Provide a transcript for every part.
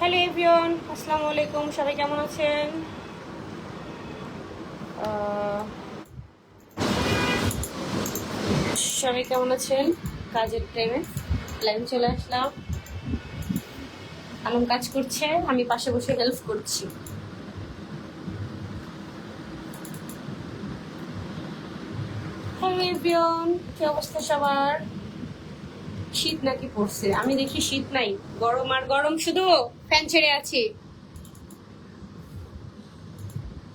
Hello এভিয়ন আসসালামু আলাইকুম, সবাই কেমন আছেন? সবাই কেমন আছেন? কাজের টাইমে লাইন চলে আসলাম। আলম কাজ করছে, আমি পাশে বসে হেল্প করছি। হ্যালো এভিয়ন কি অবস্থা সবার? শীত নাকি পড়ছে? আমি দেখি শীত নাই। গরম আর গরম শুধু ফ্যান ছেড়ে আছি।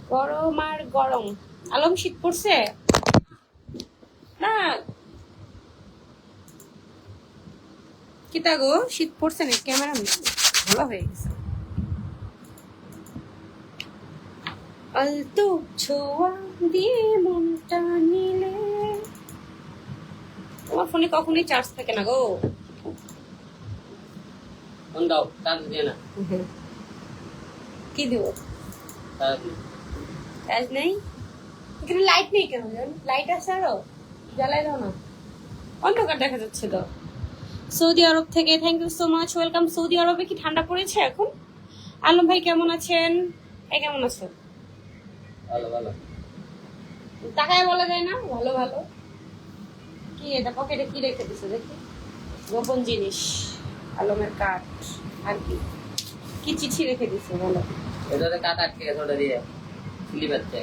গরম আর গরম। আলম, শীত পড়ছে? না। কিতা গো শীত পড়ছে না ক্যামেরা ভালো হয়ে গেছে। আলতো ছোঁয়া দিয়ে মনটা নিলে তোমার ফোনে কখনোই চার্জ থাকে না গো। ফোন দাও চার্জ দিয়ে না। কি দিব? চার্জ নেই। এখানে লাইট নেই কেন লাইট আছে আরও? জ্বালাই দাও না। অন্ধকার দেখা যাচ্ছে তো। সৌদি আরব থেকে thank you so much welcome Saudi আরবে কি ঠান্ডা পড়েছে এখন? আলম ভাই কেমন আছেন? এই কেমন আছেন? ভালো ভালো। তাকায় বলা যায় না? ভালো ভালো। কি এটা পকেটে কি রেখে দিছো দেখি? গোপন জিনিস আলমের কাঠ আর কি? কি চিঠি রেখে দিছো বলো? এটাতে কাট আটকে গেছে ওটা দিয়ে স্লিপ হচ্ছে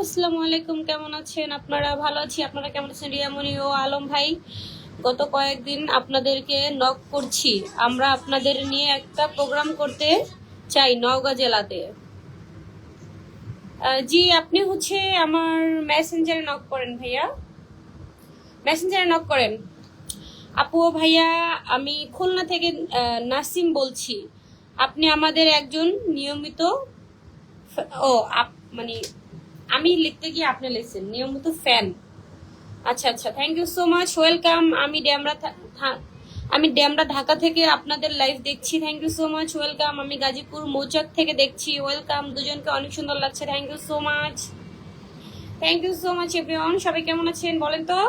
আসসালামু আলাইকুম কেমন আছেন আপনারা? ভালো আছি আপনারা কেমন আছেন? রিয়ামণি ও আলম ভাই গত কয়েকদিন আপনাদেরকে নক করছি। আমরা আপনাদের নিয়ে একটা প্রোগ্রাম করতে চাই নওগাঁ জেলাতে। জি, আপনি হচ্ছে আমার মেসেঞ্জারে নক করেন ভাইয়া। মেসেঞ্জারে নক করেন। আপু ভাইয়া, আমি খুলনা থেকে নাসিম বলছি। আপনি আমাদের একজন নিয়মিত ও মানে আমি লিখতে গিয়ে আপনি লিখছেন, নিয়মিত ফ্যান। আচ্ছা আচ্ছা thank you so much welcome আমি ড্যামরা আমি ড্যামরা ঢাকা থেকে আপনাদের লাইভ দেখছি। Thank you so much welcome আমি গাজীপুর মৌচাক থেকে দেখছি। ওয়েলকাম দুজনকে অনেক সুন্দর লাগছে। Thank you so much thank you so much everyone সবাই কেমন আছেন বলেন তো?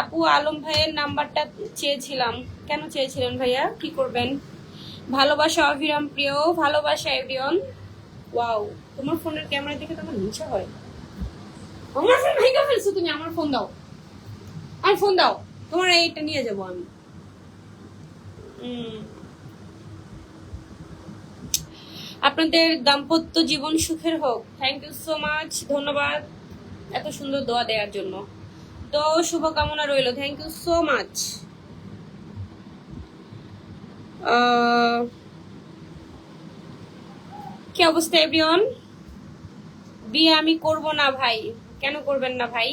আপু আলম ভাইয়ের নাম্বারটা চেয়েছিলাম। কেন চেয়েছিলেন ভাইয়া? কি করবেন? ভালোবাসা অভিরাম প্রিয়। ভালোবাসা এভরিওয়ান ওয়াও তোমার ফোনের ক্যামেরা দেখে তো আমার হিংসা হয়। আমার ফোন ভেঙে ফেলছো তুমি। আমার ফোন দাও। আমার ফোন দাও। তোমার এইটা নিয়ে যাব আমি। আপনাদের দাম্পত্য জীবন সুখের হোক। থ্যাংক ইউ সো মাচ ধন্যবাদ এত সুন্দর দোয়া দেওয়ার জন্য। তো শুভকামনা রইল। থ্যাংক ইউ সো মাচ কি অবস্থা এভরিওয়ান বিয়ে আমি করব না ভাই। কেন করবেন না ভাই?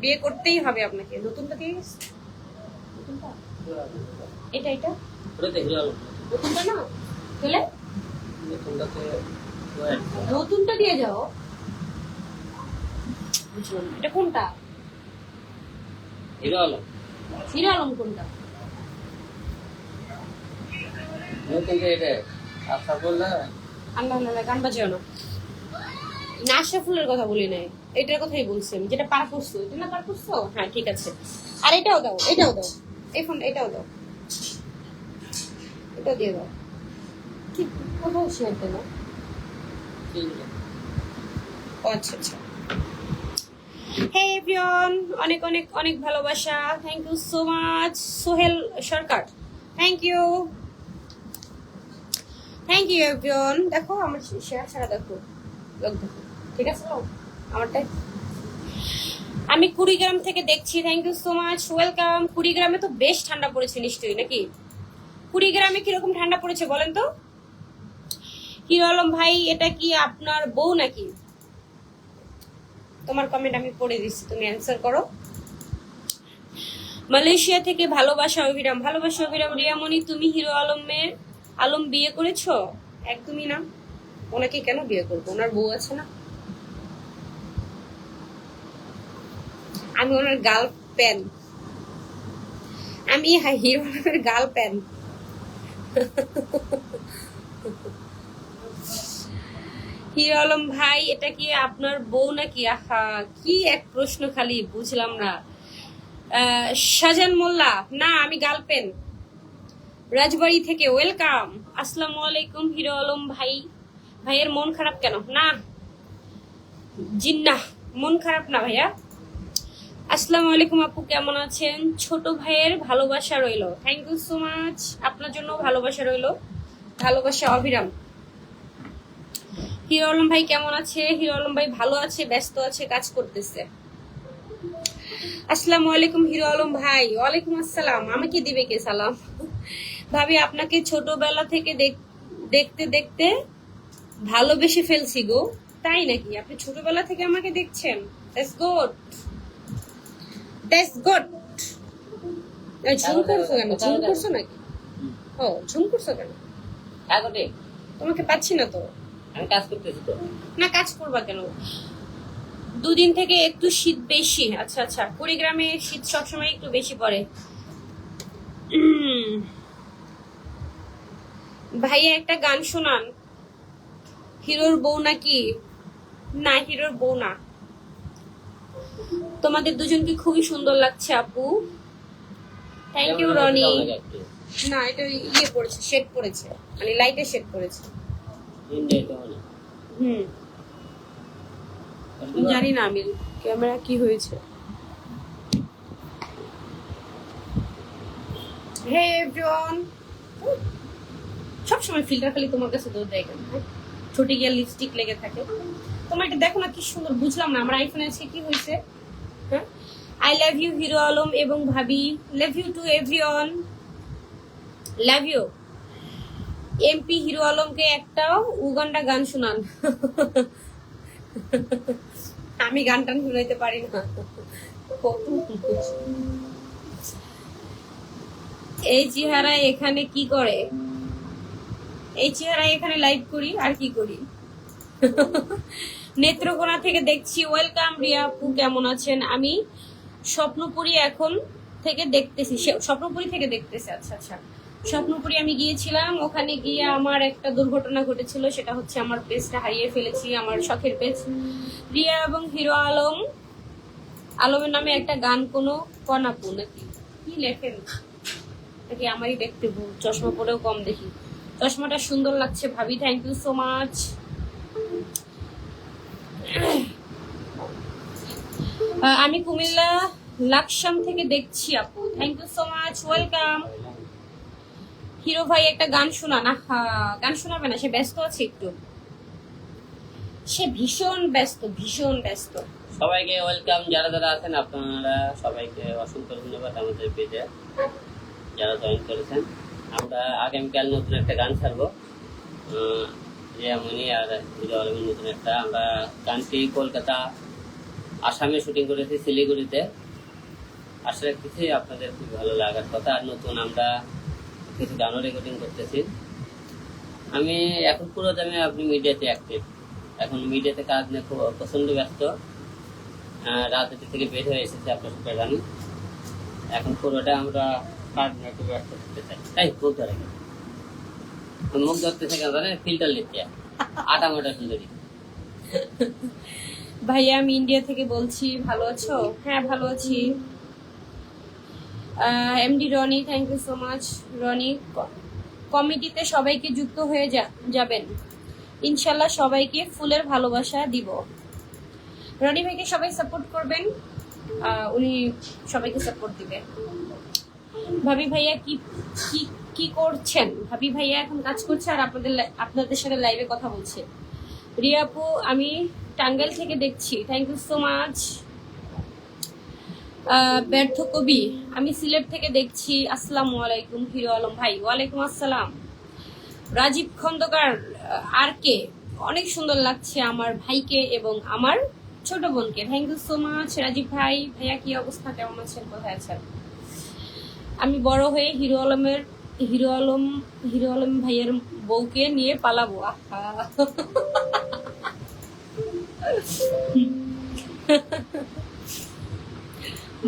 বিয়ে করতেই হবে আপনাকে। নতুনটা দিয়ে নতুনটা? এটা এটা। ওটাতে আলম না? চলে নতুনটাতে নতুনটা দিয়ে যাও। বুঝলাম এটা কোনটা? হিরো আলম হিরো আলম কোনটা নতুনটা এটা করলে আল্লাহ আল্লাহ গান বাজাও না। কথা বলি নাই। এটার কথাই বলছি আমি যেটা পার করছ এটা না পার করছ হ্যাঁ ঠিক আছে। আর এটাও দাও এটাও দাও। এই ফোন এটাও দাও। এটাও দিয়ে দাও। কি কোথাও শেয়ার দিল ও আচ্ছা আচ্ছা। হে এভরিওয়ান অনেক অনেক অনেক ভালোবাসা। Thank you so much Sohel Sarkar. Thank you thank you everyone দেখো আমার শেয়ার ছাড়া দেখো। লোক দেখো। ঠিক আছে? আমারটাই আমি কুড়িগ্রাম থেকে দেখছি। Thank you so much welcome কুড়িগ্রামে তো বেশ ঠান্ডা পড়েছে নিশ্চয়ই নাকি? কুড়িগ্রামে কীরকম ঠান্ডা পড়েছে বলেন তো? হিরো আলম ভাই, এটা কি আপনার বউ নাকি? তোমার কমেন্ট আমি পড়ে দিচ্ছি, তুমি অ্যান্সার করো। মালয়েশিয়া থেকে ভালোবাসা অভিরাম। ভালোবাসা অভিরাম, রিয়ামণি, তুমি হিরো আলমের আলম বিয়ে করেছ? একদমই না। ওনাকে কেন বিয়ে করব? ওনার বউ আছে না। আমি ওনার গার্ল প্যান আমি হিরো আলমের গার্ল প্যান হিরো আলম ভাই, এটা কি আপনার বউ নাকি? আহা, কি এক প্রশ্ন খালি, বুঝলাম না। শাহজাহান মোল্লা, না, আমি গার্লপেন রাজবাড়ি থেকে, ওয়েলকাম। আসসালামু আলাইকুম হিরো আলম ভাই। ভাইয়ের মন খারাপ কেন? না। জিন্না মন খারাপ না ভাইয়া? আসসালামু আলাইকুম আপু, কেমন আছেন? ছোট ভাইয়ের ভালোবাসা রইল। থ্যাংক ইউ সো মাচ আপনার জন্য ভালোবাসা রইল। ভালোবাসা অবিরাম। হিরো আলম ভাই কেমন আছে? হিরো আলম ভাই ভালো আছে, ব্যস্ত আছে, কাজ করতেছে। আসসালামু আলাইকুম হিরো আলম ভাই। ওয়ালাইকুম আসসালাম। আমাকে দিবে কে সালাম? ভাবি, আপনাকে ছোটবেলা থেকে দেখ- দেখতে দেখতে ভালোবেসে ফেলছি গো। তাই নাকি? আপনি ছোটবেলা থেকে আমাকে দেখছেন? That's good that's good zoom করছ কেন ঝুম করছ নাকি ও ঝুম করছ কেন তোমাকে পাচ্ছি না তো? আমি কাজ করতেছি তো। না কাজ করবা কেন? দুদিন থেকে একটু শীত বেশি। আচ্ছা আচ্ছা কুড়িগ্রামে শীত সবসময় একটু বেশি পড়ে। ভাইয়া একটা গান শোনান। হিরোর বউ নাকি? না হিরোর বউ না। তোমাদের দুজনকে খুবই সুন্দর লাগছে আপু। Thank you Roni. না এটা ইয়ে পড়েছে শেড পড়েছে। মানে লাইটের শেড পড়েছে। হুম। জানি না আমি ক্যামেরা কি হয়েছে। হে এভরিওয়ান সবসময় ফিল্টার খালি তোমার কাছে দৌড় দেয় কেন? হ্যাঁ? ছোটে গিয়ে লিপস্টিক লেগে থাকে। তোমার এটা দেখো না কি সুন্দর বুঝলাম না। আমার আইফোন আছে কি হয়েছে? হ্যাঁ I love you Hero Alam এবং ভাবি। Love you too everyone love you MP Hero আলমকে একটা উগান্ডা গান শোনান। আমি গান টান শুনাইতে পারি না। এই চেহারা এখানে কি করে? এই চেহারা এখানে লাইভ করি, আর কি করি? নেত্রকোনা থেকে দেখছি। ওয়েলকাম রিয়া আপু, কেমন আছেন? আমি স্বপ্নপুরি এখন থেকে দেখতেছি। স্বপ্নপুরি থেকে দেখতেছি আচ্ছা আচ্ছা। স্বপ্নপুরি আমি গিয়েছিলাম, ওখানে গিয়ে আমার একটা দুর্ঘটনা ঘটেছিল, সেটা হচ্ছে আমার পেজটা হারিয়ে ফেলেছি, আমার শখের পেজ। রিয়া এবং হিরো আলম, আলমের নামে একটা গান, কোনো কনাপু নাকি? কি লেখেন? নাকি আমারই দেখতে চশমা পরেও কম দেখি। চশমাটা সুন্দর লাগছে ভাবি থ্যাংক ইউ সো মাচ আমি কুমিল্লা লাকসাম থেকে দেখছি আপু। Thank you so much welcome Hero ভাই একটা গান শোনান। আহা, গান শোনাবে না, সে ব্যস্ত আছে একটু। সে ভীষণ ব্যস্ত ভীষণ ব্যস্ত। সবাইকে ওয়েলকাম যারা যারা আছেন আপনারা, সবাইকে অসংখ্য ধন্যবাদ আমাদের পেজে যারা জয়েন করেছেন। আমরা আগামীকাল নতুন একটা গান ছাড়বো। রিয়ামণি আর নতুন একটা, আমরা গানটি কলকাতা আসামে শুটিং করেছি, শিলিগুড়িতে। আশা রাখতেছি আপনাদের খুব ভালো লাগার কথা। আর নতুন আমরা কিছু গানও রেকর্ডিং করতেছি। আমি এখন পুরো দামে আপনি মিডিয়াতে অ্যাক্টিভ এখন মিডিয়াতে কাজ নিয়ে খুব প্রচণ্ড ব্যস্ত। রাজনীতি থেকে বের হয়ে এসেছে আপনার সাথে জানি। এখন পুরোটা আমরা কাজ নিয়ে একটু ব্যস্ত থাকতে চাই। তাই খুব ধরে মুখ ধরতে থেকে জানে ফিল্টার লিখতে আটা মোটা সুন্দরী। ভাইয়া, আমি ইন্ডিয়া থেকে বলছি, ভালো আছো? হ্যাঁ ভালো আছি। MD Roni thank you so much Roni কমিটিতে সবাইকে যুক্ত হয়ে যা- যাবেন। ইনশাল্লাহ সবাইকে ফুলের ভালোবাসা দিব। রনি ভাইকে সবাই সাপোর্ট করবেন। উনি সবাইকে সাপোর্ট দিবে। ভাবি ভাইয়া, কি কি কি করছেন? ভাবি ভাইয়া এখন কাজ করছে আর আপনাদের আপনাদের সাথে লাইভে কথা বলছে। রিয়াপু, আমি টাঙ্গাইল থেকে দেখছি। থ্যাংক ইউ সো মাচ ব্যর্থ কবি, আমি সিলেট থেকে দেখছি। আসসালামু আলাইকুম হিরো আলম ভাই। ওয়ালাইকুম আসসালাম। রাজীব খন্দকার আর কে? অনেক সুন্দর লাগছে আমার ভাইকে এবং আমার ছোট বোনকে। Thank you so much Rajib ভাই। ভাইয়া, কি অবস্থা? কেমন আছেন? কোথায় আছেন? আমি বড় হয়ে হিরো আলমের, হিরো আলম হিরো আলম ভাইয়ের বউকে নিয়ে পালাবো। আহা।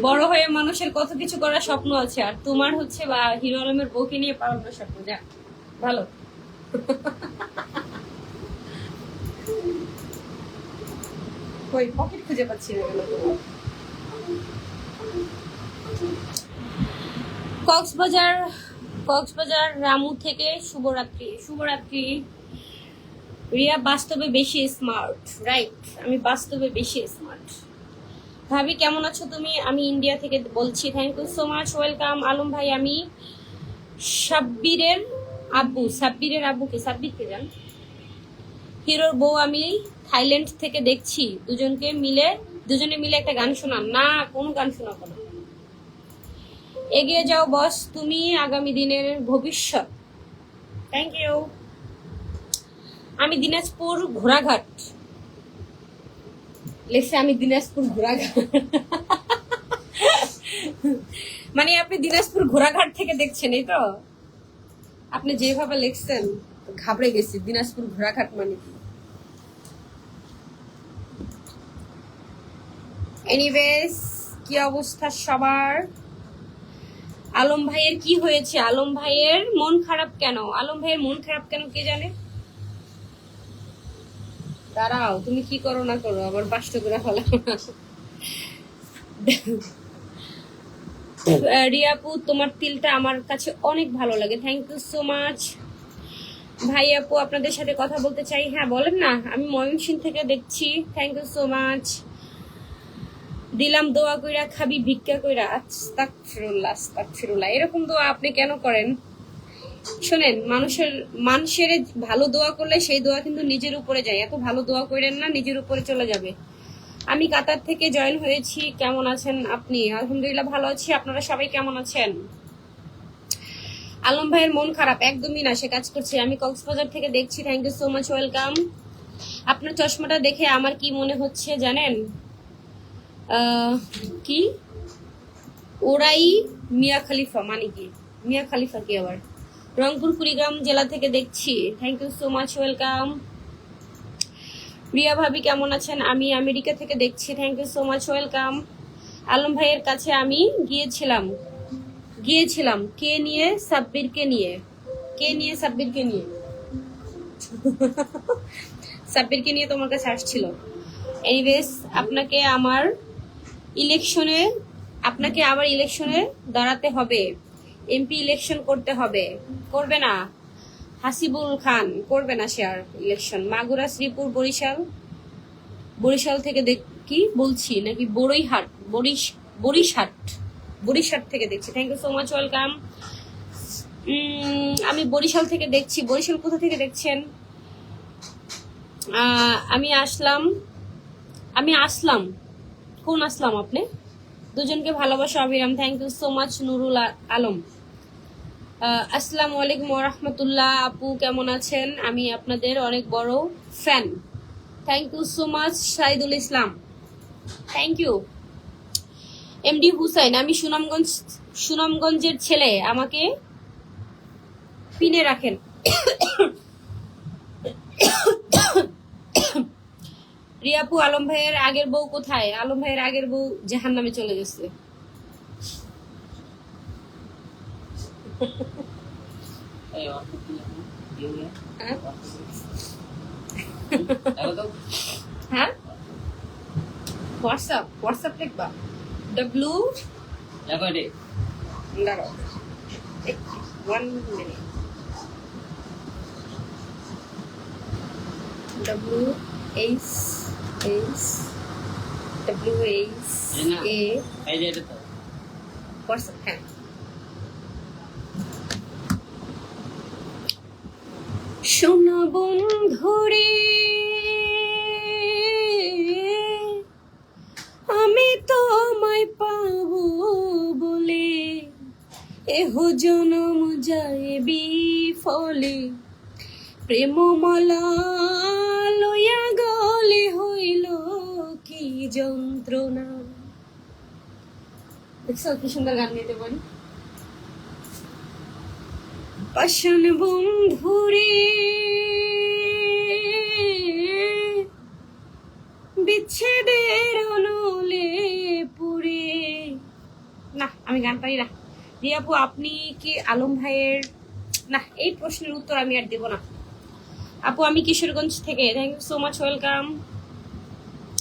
বড় হয়ে মানুষের কত কিছু করার স্বপ্ন আছে আর তোমার হচ্ছে বা হিরো আলমের বউকে নিয়ে পালানোর স্বপ্ন যা ভালো। কই পকেট খুঁজে পাচ্ছি না কক্সবাজার কক্সবাজার রামু থেকে শুভরাত্রি শুভরাত্রি। রিয়া বাস্তবে বেশি স্মার্ট রাইট আমি বাস্তবে বেশি স্মার্ট ভাবি, কেমন আছো তুমি? আমি ইন্ডিয়া থেকে বলছি thank you so much welcome Alam ভাই, আমি সাব্বিরের আব্বু। সাব্বিরের আব্বুকে সাব্বিরকে জান? হিরোর বউ আমি থাইল্যান্ড থেকে দেখছি। দুজনকে মিলে, দুজনে মিলে একটা গান শোনান। না, কোনো গান শোনাবো না। এগিয়ে যাও বস, তুমি আগামী দিনের ভবিষ্যৎ। থ্যাংক ইউ আমি দিনাজপুর ঘোড়াঘাট। লেখছে আমি দিনাজপুর ঘোড়াঘাট। মানে আপনি দিনাজপুর ঘোড়াঘাট থেকে দেখছেন, এই তো? আপনি যেভাবে লিখছেন, ঘাবড়ে গেছি, দিনাজপুর ঘোড়াঘাট মানে কি? এনিওয়েজ কি অবস্থা সবার? আলম ভাইয়ের কি হয়েছে? আলম ভাইয়ের মন খারাপ কেন? আলম ভাইয়ের মন খারাপ কেন কে জানে? দাঁড়াও তুমি কি করো না করো আবার বাষ্ট করে ফেলা। রিয়াপু তোমার তিলটা আমার কাছে অনেক ভালো লাগে থ্যাংক ইউ সো মাচ ভাই আপু আপনাদের সাথে কথা বলতে চাই হ্যাঁ বলেন না আমি ময়মনসিং থেকে দেখছি থ্যাংক ইউ সো মাচ দিলাম দোয়া কইরা খাবি ভিক্ষা কইরা আস্তাক ফিরুল্লাহ আস্তাক ফিরুল্লাহ এরকম দোয়া আপনি কেন করেন? শোনেন, মানুষের মানুষের ভালো দোয়া করলে সেই দোয়া কিন্তু নিজের উপরে যায়। এত ভালো দোয়া করেন না, নিজের উপরে চলে যাবে। আমি কাতার থেকে জয়েন হয়েছি। কেমন আছেন আপনি? আলহামদুলিল্লাহ ভালো আছি। আপনারা সবাই কেমন আছেন? আলম ভাইয়ের মন খারাপ, একদমই না, সে কাজ করছে। আমি কক্সবাজার থেকে দেখছি। Thank you so much welcome আপনার চশমাটা দেখে আমার কি মনে হচ্ছে জানেন? কি? ওরাই মিয়া খালিফা মানে কি? মিয়া খালিফা কি আবার? রংপুর, কুড়িগ্রাম জেলা থেকে দেখছি। Thank you so much welcome Riya ভাবি, কেমন আছেন? আমি আমেরিকা থেকে দেখছি। Thank you so much welcome Alam ভাইয়ের কাছে আমি গিয়েছিলাম। গিয়েছিলাম। কে নিয়ে? সাব্বিরকে নিয়ে। কে নিয়ে? সাব্বিরকে নিয়ে। সাব্বিরকে নিয়ে তোমার কাছে আসছিল। এনিওয়েজ আপনাকে আমার ইলেকশনে, আপনাকে আবার ইলেকশনে দাঁড়াতে হবে। এমপি ইলেকশন করতে হবে। করবে না। হাসিবুল খান করবে না আর ইলেকশন মাগুরা, শ্রীপুর, বরিশাল। বরিশাল থেকে কি বলছি? নাকি বড়ইহাট বরিশ, বরিশাট বরিশাট থেকে দেখছি। Thank you so much welcome আমি বরিশাল থেকে দেখছি। বরিশাল কোথা থেকে দেখছেন? আমি আসলাম। আমি আসলাম। কোন আসলাম আপনি? দুজনকে ভালোবাসা অবিরাম thank you so much Nurul Alam. আসসালামু আলাইকুম রহমতুল্লাহ। আপু, কেমন আছেন? আমি আপনাদের অনেক বড় fan thank you so much Saidul Islam. Thank you MD Hussain, আমি সুনামগঞ্জ, সুনামগঞ্জের ছেলে। আমাকে পিনে রাখেন। রিয়াপু, আলম ভাইয়ের আগের বউ কোথায়? আলম ভাইয়ের আগের বউ জাহান নামে চলে গেছে। এই অর্থ কি এখন? কি হলো? হ্যাঁ? অর্থ কি? দেখো তো। হ্যাঁ হোয়াটসঅ্যাপ হোয়াটসঅ্যাপ লিখবা ডব্লু দেখো এটি। দাঁড়াও one minute W H H W H এই না। এ এই যে এটা তো। হোয়াটসঅ্যাপ হ্যাঁ শোনা বন্ধুরে, আমি তোমায় পাবো বলে, এহ জনম যায় বিফলে। প্রেম মালা লইয়া গলে হইল কি যন্ত্রণা। দেখছ, কি সুন্দর গান গাইতে পারি? পাষাণ বন্ধুরে বিচ্ছেদের অনলে পুরে না, আমি গান পারি না। রিয়াপু আপনি কি আলম ভাইয়ের না, এই প্রশ্নের উত্তর আমি আর দেব না। আপু, আমি কিশোরগঞ্জ থেকে। Thank you so much welcome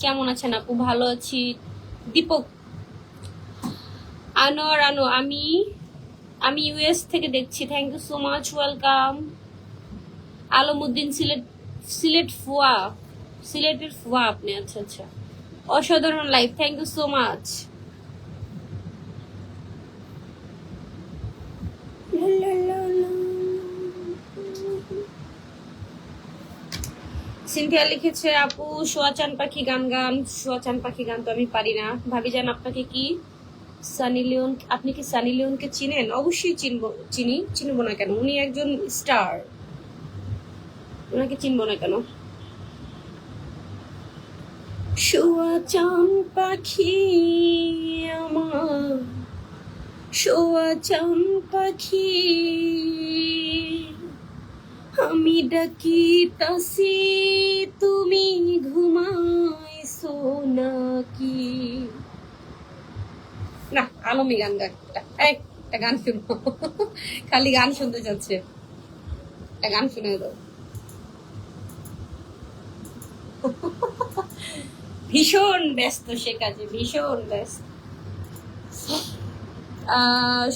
কেমন আছেন আপু? ভালো আছি। দীপক। আনোয়ার আনো, আমি আমি ইউএস থেকে দেখছি। Thank you so much welcome Alamuddin Sylhet Sylhet ফুয়া, সিলেটের ফুয়া আপনি আচ্ছা আচ্ছা। অসাধারণ life thank you so much Synthia লিখেছে, আপু সোয়াচান পাখি, গান গান সোয়াচান পাখি, গান তো আমি পারি না। ভাবি যান আপনাকে কি? সানি লিওন, আপনি কি সানি লিওনকে চিনেন? অবশ্যই চিনবো, চিনি, চিনবো না কেন? উনি একজন স্টার। ওনাকে চিনবো না কেন? সোয়াচান পাখি আমার। সোয়াচান পাখি। আমি ডাকি তাসি আলমি গান একটা একটা গান শুনো। খালি গান শুনতে চাচ্ছে। একটা গান শুনে দাও। ভীষণ ব্যস্ত সে কাজে, ভীষণ ব্যস্ত।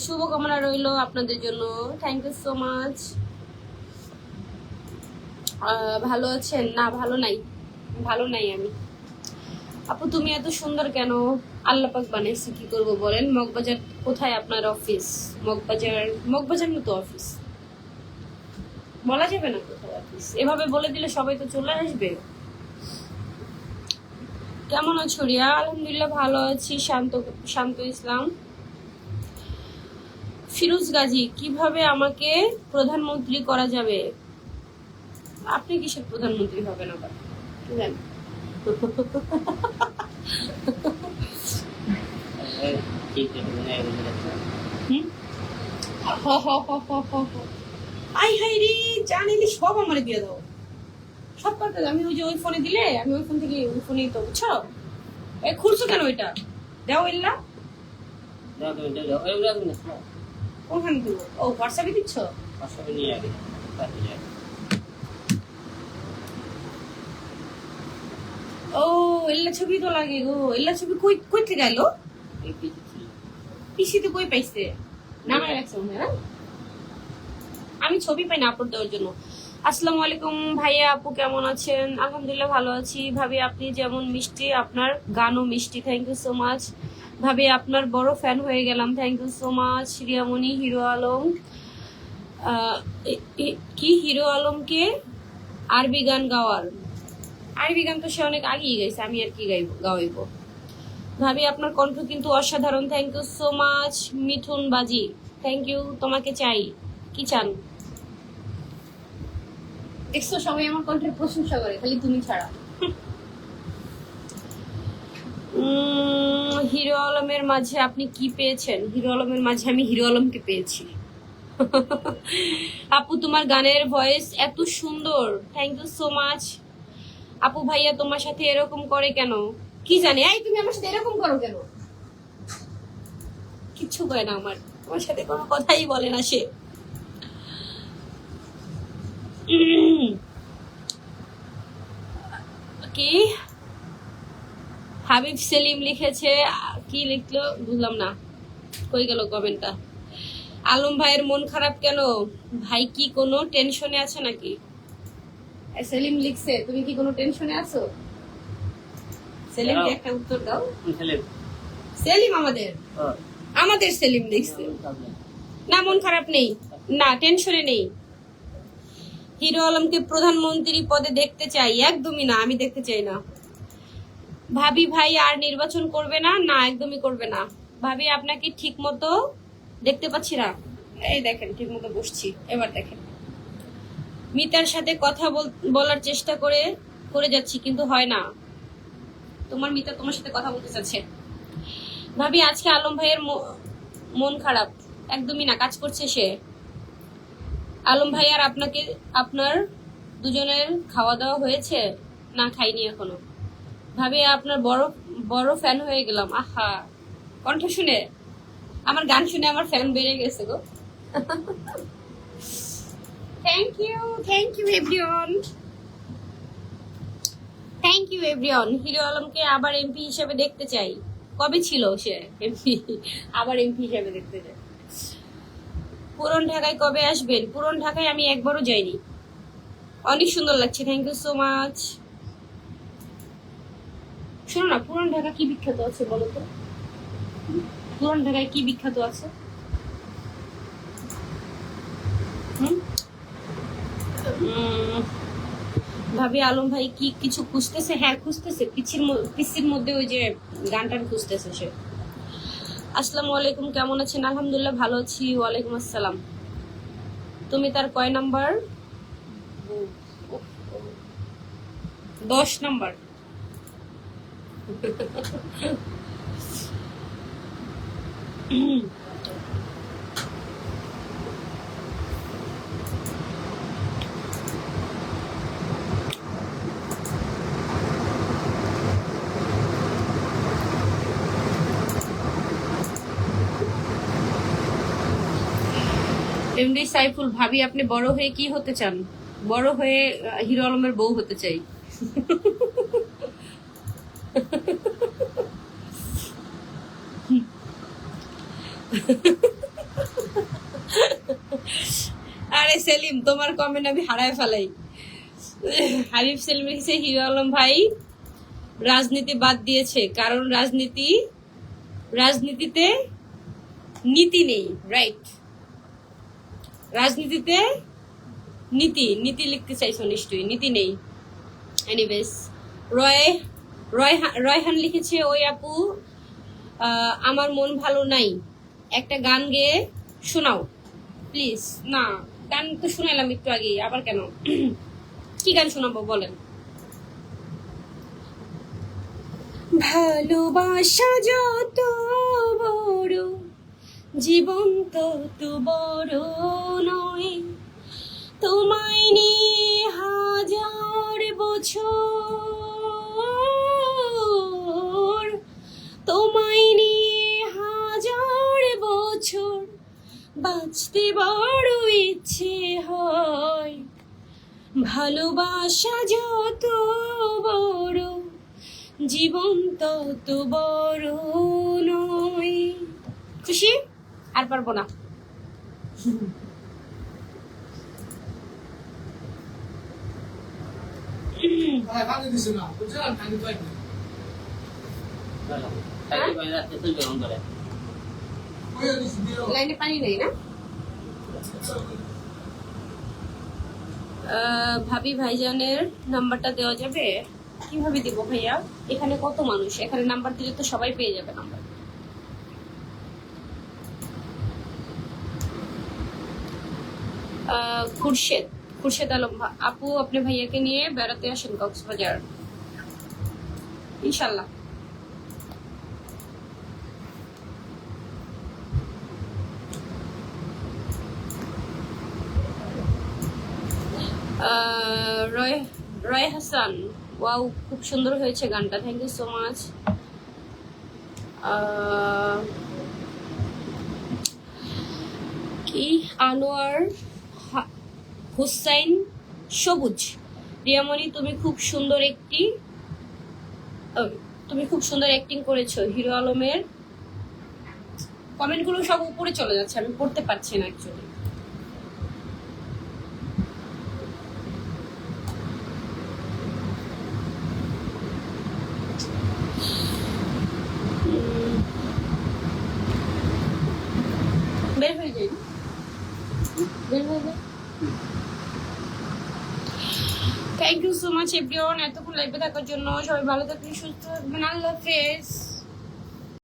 শুভকামনা রইল আপনাদের জন্য। থ্যাংক ইউ সো মাচ ভালো আছেন? না, ভালো নাই। ভালো নাই আমি। আপু, তুমি এত সুন্দর কেন? আল্লাহ পাক বানাইছে, কি করব বলেন? মগবাজার কোথায় আপনার অফিস মগবাজার মগবাজার মতো অফিস বলা যাবে না কোথায় অফিস এভাবে বলে দিলে সবাই তো চলে আসবে। কেমন আছো রিয়া? আলহামদুলিল্লাহ ভালো আছি। শান্ত শান্ত ইসলাম। ফিরোজ গাজী, কীভাবে আমাকে প্রধানমন্ত্রী করা যাবে? আপনি কিসের প্রধানমন্ত্রী হবেন আবার? কি আই হাই রে জানিনি সব আমারে দিয়ে দাও। সব দাও। আমি ওই যে ওই ফোনে দিলে, আমি ওই ফোন থেকে ওই ফোনেই তো, বুঝছ? এ, খুলছো কেন ওইটা? দাও দেবো ও দিচ্ছ? নিয়ে ও ইল্লা ছবি তো লাগে গো। ইল্লা ছবি কই কই থেকে এলো। পিসিতে পাইছে। নামায় রাখছে মনে আমি ছবি পাই না আপলোড দেওয়ার জন্য। আসসালামু আলাইকুম ভাইয়া, আপু কেমন আছেন? আলহামদুলিল্লাহ ভালো আছি। ভাবি, আপনি যেমন মিষ্টি, আপনার গানও মিষ্টি। থ্যাংক ইউ সো মাচ ভাবি, আপনার বড় ফ্যান হয়ে গেলাম। Thank you so much Riyamoni Hero Alam. কি হিরো আলমকে? আরবি গান গাওয়ার। আরবি গান তো সে অনেক আগেই গাইছে, আমি আর কি গাইব গাওয়াইব। ভাবি আপনার কণ্ঠ কিন্তু অসাধারণ। Thank you so much Mithun বাজি। থ্যাংক ইউ তোমাকে চাই। কি চান? দেখছ সবাই আমার কণ্ঠের প্রশংসা করে খালি তুমি ছাড়া। উম, হিরো আলমের মাঝে আপনি কি পেয়েছেন? হিরো আলমের মাঝে আমি হিরো আলমকে পেয়েছি। আপু তোমার গানের ভয়েস এত সুন্দর। থ্যাংক ইউ সো মাচ আপু ভাইয়া তোমার সাথে এরকম করে কেন? কি জানি? এই তুমি আমার সাথে এরকম করো কেন? কিচ্ছু করে না আমার। আমার সাথে কোনো কথাই বলে না সে। কি? হাবিব সেলিম লিখেছে, কি লিখলো বুঝলাম না। কই গেল কমেন্টটা আলম ভাইয়ের মন খারাপ কেন? ভাই কি কোনো টেনশনে আছে নাকি? সেলিম লিখছে, তুমি কি কোনো টেনশনে আছো? সেলিম একটা উত্তর দাও। সেলিম। আমাদের। আমাদের সেলিম problem. না মন খারাপ নেই। না টেনশনে নেই। হিরো আলমকে প্রধানমন্ত্রী পদে দেখতে চাই। একদমই না আমি দেখতে চাই না। ভাবি ভাই আর নির্বাচন করবে না? না একদমই করবে না। ভাবি আপনাকে ঠিক মতো দেখতে পাচ্ছি না। এই দেখেন ঠিক মতো বসছি। এবার দেখেন। মিতার সাথে কথা বল- বলার চেষ্টা করে করে যাচ্ছি কিন্তু হয় না। তোমার মিতা তোমার সাথে কথা বলতে চাচ্ছে। ভাবি আজকে আলম ভাইয়ের মন খারাপ। একদমই না কাজ করছে সে। আলম ভাই আর আপনাকে আপনার দুজনের খাওয়া দাওয়া হয়েছে? না খাইনি এখনও। ভাবি আপনার বড় বড় ফ্যান হয়ে গেলাম। আহা কণ্ঠ শুনে। আমার গান শুনে আমার ফ্যান বেড়ে গেছে গো। Thank you thank you everyone thank you everyone Hero আলমকে আবার এমপি হিসেবে দেখতে চাই। কবে ছিল সে এমপি আবার এমপি হিসেবে দেখতে চাই। পুরন ঢাকায় কবে আসবেন? পুরন ঢাকায় আমি একবারও যাইনি। অনেক সুন্দর লাগছে। থ্যাংক ইউ সো মাচ শোনো না, পুরন ঢাকা কি বিখ্যাত আছে বলো তো? পুরন ঢাকায় কি বিখ্যাত আছে? হুম। ভাবি আলম ভাই কি কিছু খুঁজতেছে? হ্যাঁ খুঁজতেছে। পিছির পিসির মধ্যে ওই যে গানটা খুঁজতেছে সে। আসসালামু আলাইকুম, কেমন আছেন? আলহামদুলিল্লাহ ভালো আছি। ওয়ালাইকুম আসসালাম। তুমি তার কয় নাম্বার? দশ নাম্বার। এমডি সাইফুল, ভাবি, আপনি বড় হয়ে কি হতে চান? বড় হয়ে হিরো আলমের বউ হতে চাই। আরে সেলিম, তোমার কমেন্ট আমি হারায় ফেলাই। হারিফ সেলিম লিখেছে হিরো আলম ভাই, রাজনীতি বাদ দিয়েছে, কারণ রাজনীতি, রাজনীতিতে নীতি নেই রাইট রাজনীতিতে নীতি নীতি লিখতে চাইছো নিশ্চয়ই, নীতি নেই। এনিওয়েজ রয় রয় রয়হান লিখেছে, ওই আপু আমার মন ভালো নাই। একটা গান গেয়ে শোনাও। প্লিজ না, গান তো শুনাইলাম একটু আগে আবার কেন? কি গান শোনাবো বলেন? ভালোবাসা যত জীবন তত বড় নয়। তোমায় নিয়ে হাজার বছর। তোমায় নিয়ে হাজার বছর বাঁচতে বড় ইচ্ছে হয়। ভালোবাসা যত বড়, জীবন তত বড় নয়। খুশি? আর পারব না। লাইনে পানি নেই ভাবি ভাইজানের নাম্বারটা দেওয়া যাবে? কীভাবে দিব ভাইয়া? এখানে কত মানুষ? এখানে নাম্বার দিলে তো সবাই পেয়ে যাবে নাম্বার খুরশেদ খুরশেদ আলম আপু, আপনি ভাইয়াকে নিয়ে বেড়াতে আসেন কক্সবাজার। ইনশাল্লাহ রয় হাসান, ওয়াও, খুব সুন্দর হয়েছে গানটা। থ্যাংক ইউ সো মাচ কি? আনোয়ার হুসাইন সবুজ। রিয়ামণি তুমি খুব সুন্দর একটি তুমি খুব সুন্দর অ্যাক্টিং করেছ। হিরো আলমের কমেন্টগুলো সব উপরে চলে যাচ্ছে, আমি পড়তে পারছি না অ্যাকচুয়ালি বের হয়ে যাই বের হয়ে যাই thank you so much everyone এতক্ষণ লাইভে থাকার জন্য সবাই ভালো থাকবেন সুস্থ থাকবেন আল্লাহ হাফেজ